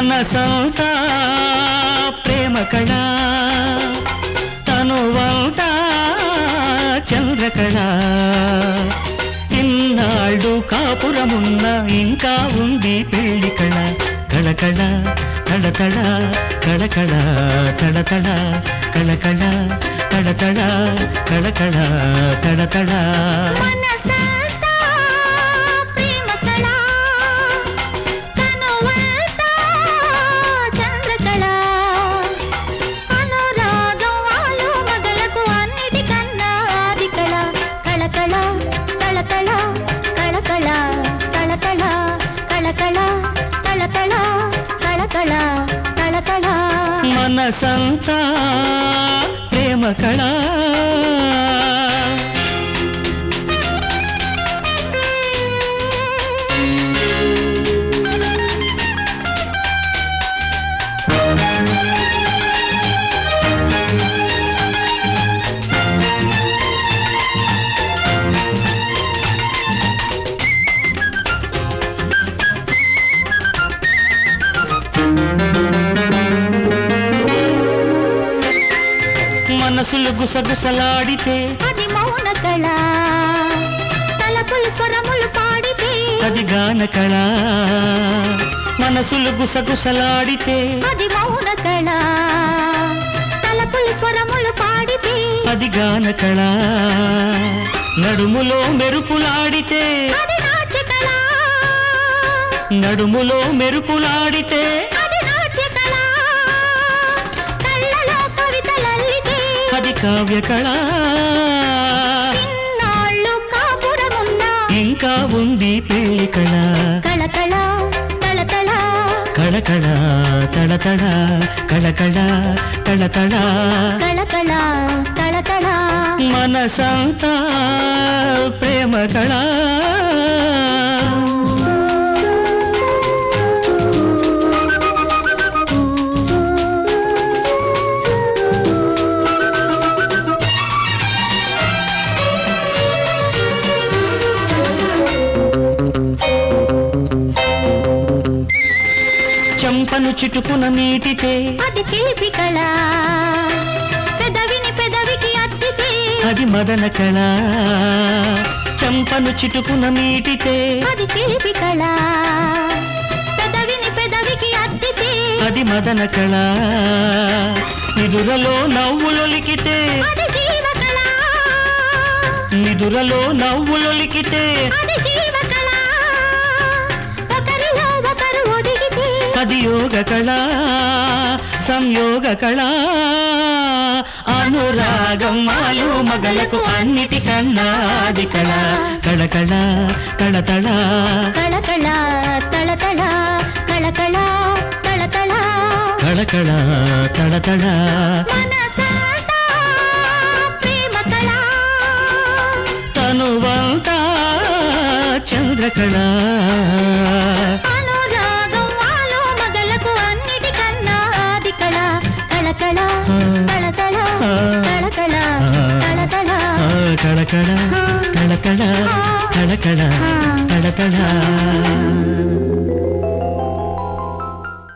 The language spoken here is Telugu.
మనసంతా ప్రేమ కళ. తనువంతా చంద్రకళ ఇన్నాళ్ళు కాపురమున్న ఇంకా ఉంది పెళ్ళి కళ. కళకళ కళకళ కళకళ కళకళ కళకళ కళకళ కళకళ కళకళ మనసంతా ప్రేమ కళ మనసులు గుసగుసలాడితే. అది మౌన కళ తలపులు స్వరములు పాడితే. అది గాన కళ మనసులు గుసగుసలాడితే. అది మౌన కళ తలపులు స్వరములు పాడితే. అది గాన కళ నడుములో మెరుపులాడితే. నడుములో మెరుపులాడితే. కావ్య కళ. ఇంకా ఉంది పెళ్ళి కళ. కళకళ తళతళ కళకళ తళతళ కళకళ తళతళ కళకళ తళతళ మనసంతా ప్రేమ కళ. చెంపను చిటుకున నీటితే అది చిలిపి కళ. పెదవిని పెదవికి అద్దితే అది మదన కళ. చెంపను చిటుకున నీటితే అది చిలిపి కళ. పెదవిని పెదవికి అద్దితే అది మదన కళ. నిదురలో నవ్వులొలికితే అది జీవ కళ నిదురలో నవ్వులొలికితే అది జీవ ఒదిగితే అది యోగ కళ సంయోగ కళ అనురాగం మాలు మగలకు అన్నిటికన్నా అది కళ. కళకళ కళతళ. కళకళ తళతళ కళకళ తళతళ. కళకళ తళతళ. తనువంతా చంద్రకళ. కళకళ కళకళ కళకళ కళకళ